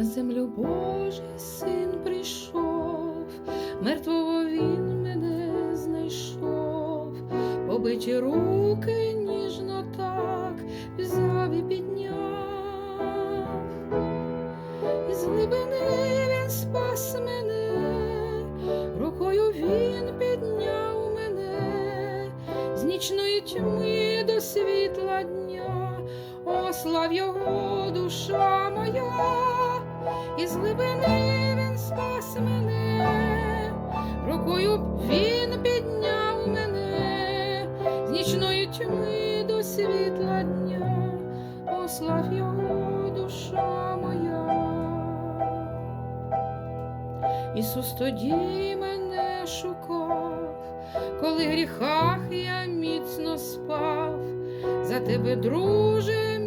На землю Божий син прийшов, мертвого він мене знайшов, побиті руки ніжно так взяв і підняв, із глибини він спас мене, рукою він підняв мене, з нічної тьми до світла дня, о, слав його душа моя, із глибини він спас мене, рукою він підняв мене, з нічної тьми до світла дня, о, слав його душа моя. Ісус тоді мене шукав, коли гріхах я міцно спав, за тебе, друже,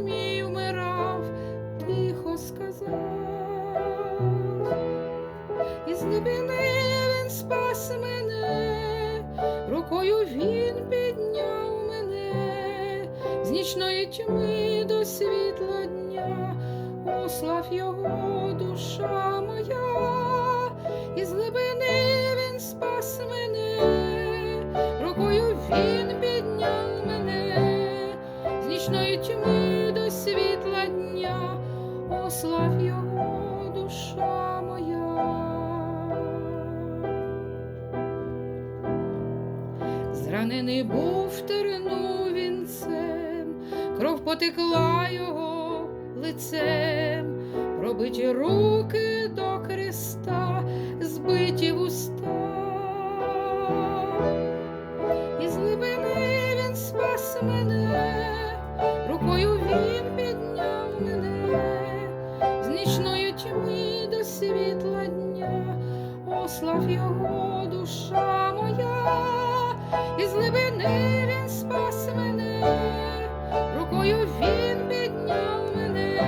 нічної тьми до світла дня, о, слав його душа моя, із глибини він спас мене, рукою він підняв мене, з нічної тьми до світла дня, о, слав його душа моя. Зранений був терну вінцем, кров потекла його лицем, пробиті руки до креста, збиті вуста. Із глибини він спас мене, рукою він підняв мене, з нічної тьми до світла дня, ослав його душа моя, із глибини він спас мене, рукою він підняв мене,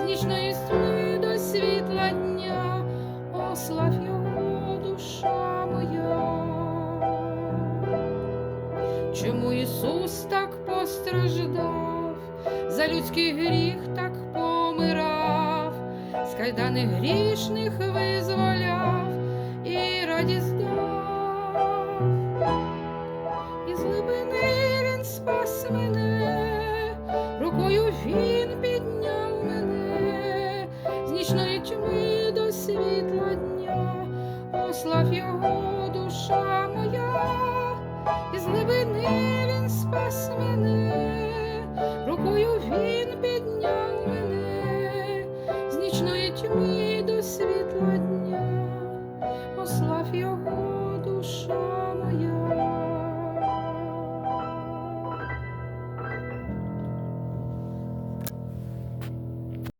з нічної тьми до світла дня, ослав його душа моя. Чому Ісус так постраждав, за людський гріх так помирав, з кайдани грішних визволяв і радість дав. Із глибини він спас мене, рукою він підняв мене, з нічної тьми до світла дня, ослав його душа моя. Із глибини він спас мене,